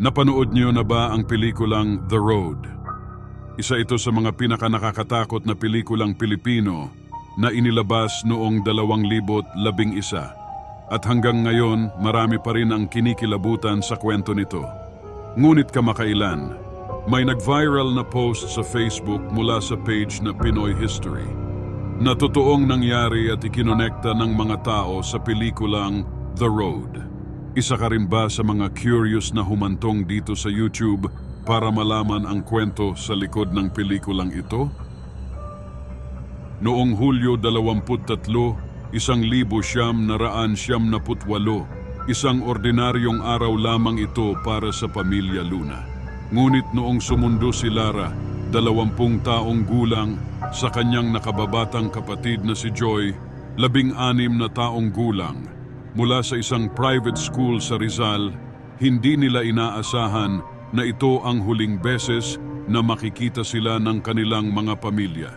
Napanood niyo na ba ang pelikulang The Road? Isa ito sa mga pinakanakakatakot na pelikulang Pilipino na inilabas noong 2011 at hanggang ngayon marami pa rin ang kinikilabutan sa kwento nito. Ngunit kamakailan, may nag-viral na post sa Facebook mula sa page na Pinoy History na totoong nangyari at ikinonekta ng mga tao sa pelikulang The Road. Isa ka rin ba sa mga curious na humantong dito sa YouTube para malaman ang kwento sa likod ng pelikulang ito? Noong Hulyo 23, isang libo siyam na raan siyam na putwalo, isang ordinaryong araw lamang ito para sa pamilya Luna. Ngunit noong sumundo si Lara, dalawampung taong gulang, sa kanyang nakababatang kapatid na si Joy, labing-anim na taong gulang, mula sa isang private school sa Rizal, hindi nila inaasahan na ito ang huling beses na makikita sila ng kanilang mga pamilya.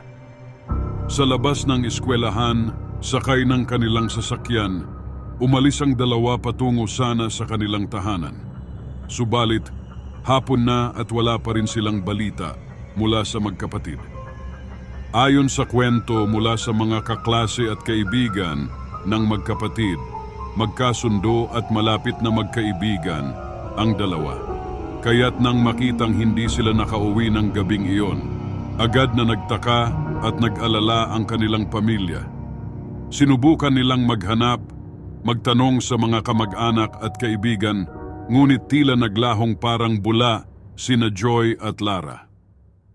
Sa labas ng eskwelahan, sakay ng kanilang sasakyan, umalis ang dalawa patungo sana sa kanilang tahanan. Subalit, hapon na at wala pa rin silang balita mula sa magkapatid. Ayon sa kwento mula sa mga kaklase at kaibigan ng magkapatid, magkasundo at malapit na magkaibigan ang dalawa. Kaya't nang makitang hindi sila nakauwi ng gabing iyon, agad na nagtaka at nag-alala ang kanilang pamilya. Sinubukan nilang maghanap, magtanong sa mga kamag-anak at kaibigan, ngunit tila naglahong parang bula sina Joy at Lara.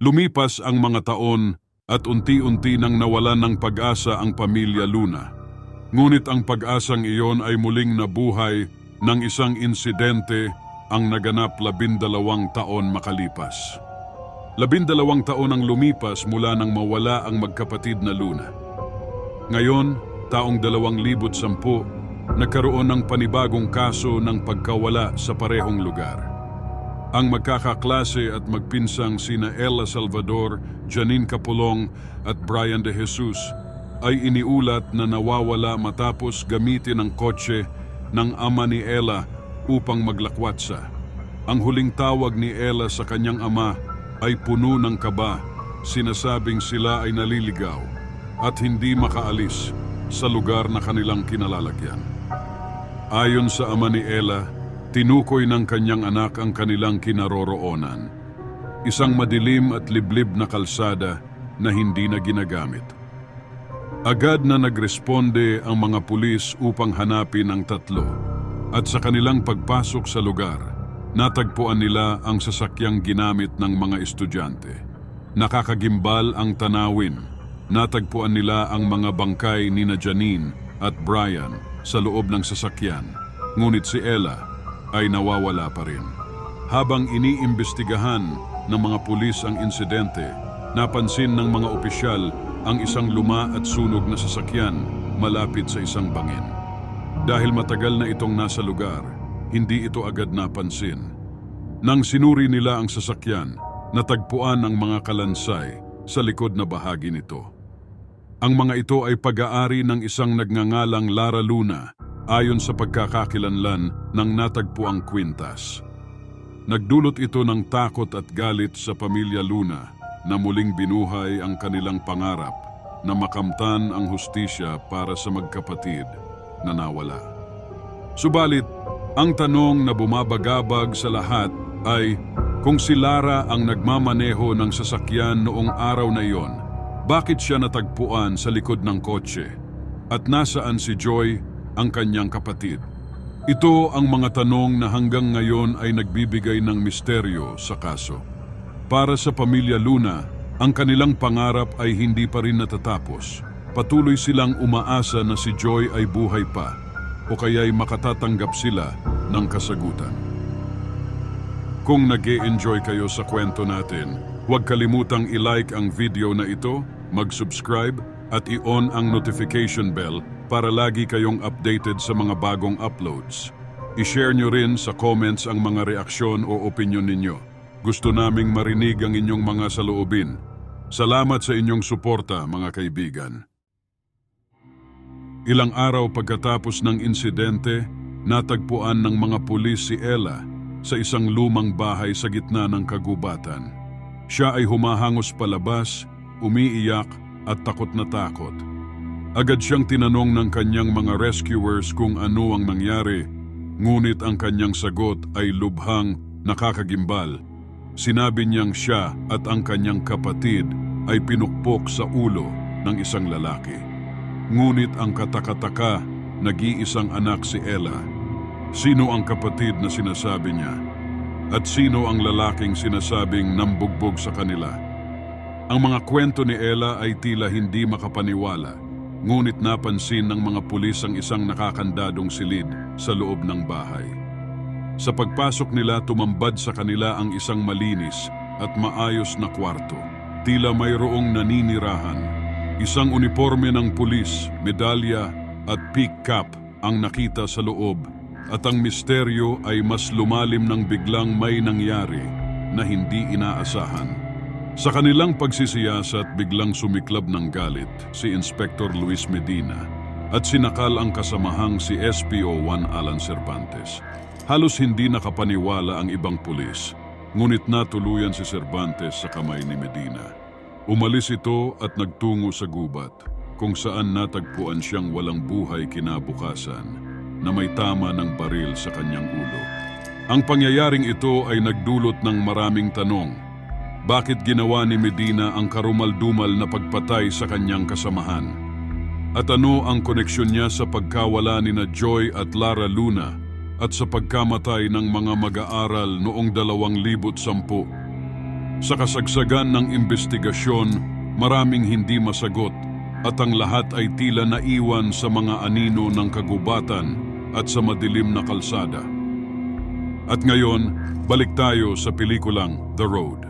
Lumipas ang mga taon at unti-unti nang nawalan ng pag-asa ang pamilya Luna. Ngunit ang pag-asang iyon ay muling nabuhay ng isang insidente ang naganap labindalawang taon makalipas. Labindalawang taon ang lumipas mula nang mawala ang magkapatid na Luna. Ngayon, taong 2010, nagkaroon ng panibagong kaso ng pagkawala sa parehong lugar. Ang magkakaklase at magpinsang sina Ella Salvador, Janine Capulong at Brian De Jesus ay iniulat na nawawala matapos gamitin ang kotse ng ama ni Ella upang maglakwatsa. Ang huling tawag ni Ella sa kanyang ama ay puno ng kaba, sinasabing sila ay naliligaw at hindi makaalis sa lugar na kanilang kinalalagyan. Ayon sa ama ni Ella, tinukoy ng kanyang anak ang kanilang kinaroroonan. Isang madilim at liblib na kalsada na hindi na ginagamit. Agad na nagresponde ang mga pulis upang hanapin ang tatlo at sa kanilang pagpasok sa lugar, natagpuan nila ang sasakyang ginamit ng mga estudyante. Nakakagimbal ang tanawin. Natagpuan nila ang mga bangkay ni na Janine at Brian sa loob ng sasakyan. Ngunit si Ella ay nawawala pa rin. Habang iniimbestigahan ng mga pulis ang insidente, napansin ng mga opisyal ang isang luma at sunog na sasakyan malapit sa isang bangin. Dahil matagal na itong nasa lugar, hindi ito agad napansin. Nang sinuri nila ang sasakyan, natagpuan ang mga kalansay sa likod na bahagi nito. Ang mga ito ay pag-aari ng isang nagngangalang Lara Luna ayon sa pagkakakilanlan ng natagpuang kwintas. Nagdulot ito ng takot at galit sa pamilya Luna na muling binuhay ang kanilang pangarap na makamtan ang hustisya para sa magkapatid na nawala. Subalit, ang tanong na bumabagabag sa lahat ay kung si Lara ang nagmamaneho ng sasakyan noong araw na iyon, bakit siya natagpuan sa likod ng kotse? At nasaan si Joy, ang kanyang kapatid? Ito ang mga tanong na hanggang ngayon ay nagbibigay ng misteryo sa kaso. Para sa pamilya Luna, ang kanilang pangarap ay hindi pa rin natatapos. Patuloy silang umaasa na si Joy ay buhay pa o kaya'y makatatanggap sila ng kasagutan. Kung nag enjoy kayo sa kwento natin, huwag kalimutang i-like ang video na ito, mag-subscribe at i-on ang notification bell para lagi kayong updated sa mga bagong uploads. I-share nyo rin sa comments ang mga reaksyon o opinion ninyo. Gusto naming marinig ang inyong mga saloobin. Salamat sa inyong suporta, mga kaibigan. Ilang araw pagkatapos ng insidente, natagpuan ng mga pulis si Ella sa isang lumang bahay sa gitna ng kagubatan. Siya ay humahangos palabas, umiiyak at takot na takot. Agad siyang tinanong ng kanyang mga rescuers kung ano ang nangyari, ngunit ang kanyang sagot ay lubhang nakakagimbal. Sinabi niyang siya at ang kanyang kapatid ay pinukpok sa ulo ng isang lalaki. Ngunit ang katakataka, nag-iisang anak si Ella. Sino ang kapatid na sinasabi niya? At sino ang lalaking sinasabing nambugbog sa kanila? Ang mga kwento ni Ella ay tila hindi makapaniwala, ngunit napansin ng mga pulis ang isang nakakandadong silid sa loob ng bahay. Sa pagpasok nila tumambad sa kanila ang isang malinis at maayos na kwarto. Tila mayroong naninirahan. Isang uniforme ng pulis, medalya at peak cap ang nakita sa loob at ang misteryo ay mas lumalim nang biglang may nangyari na hindi inaasahan. Sa kanilang pagsisiyasat biglang sumiklab ng galit si Inspector Luis Medina at sinakal ang kasamahang si SPO1 Alan Cervantes. Halos hindi nakapaniwala ang ibang pulis, ngunit natuluyan si Cervantes sa kamay ni Medina. Umalis ito at nagtungo sa gubat, kung saan natagpuan siyang walang buhay kinabukasan na may tama ng baril sa kanyang ulo. Ang pangyayaring ito ay nagdulot ng maraming tanong. Bakit ginawa ni Medina ang karumal-dumal na pagpatay sa kanyang kasamahan? At ano ang koneksyon niya sa pagkawala ni na Joy at Lara Luna at sa pagkamatay ng mga mag-aaral noong 2010? Sa kasagsagan ng investigasyon, maraming hindi masagot at ang lahat ay tila naiwan sa mga anino ng kagubatan at sa madilim na kalsada. At ngayon, balik tayo sa pelikulang The Road.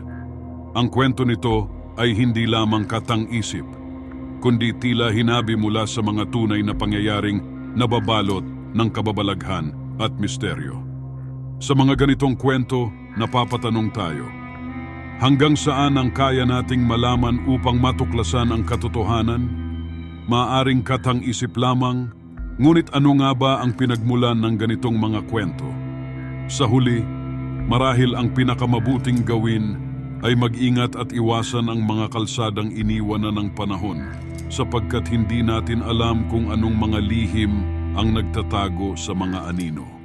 Ang kwento nito ay hindi lamang katang-isip, kundi tila hinabi mula sa mga tunay na pangyayaring nababalot ng kababalaghan at misteryo. Sa mga ganitong kwento, napapatanong tayo, hanggang saan ang kaya nating malaman upang matuklasan ang katotohanan? Maaring katang-isip lamang, ngunit ano nga ba ang pinagmulan ng ganitong mga kwento? Sa huli, marahil ang pinakamabuting gawin ay mag-ingat at iwasan ang mga kalsadang iniwan na ng panahon sapagkat hindi natin alam kung anong mga lihim ang nagtatago sa mga anino.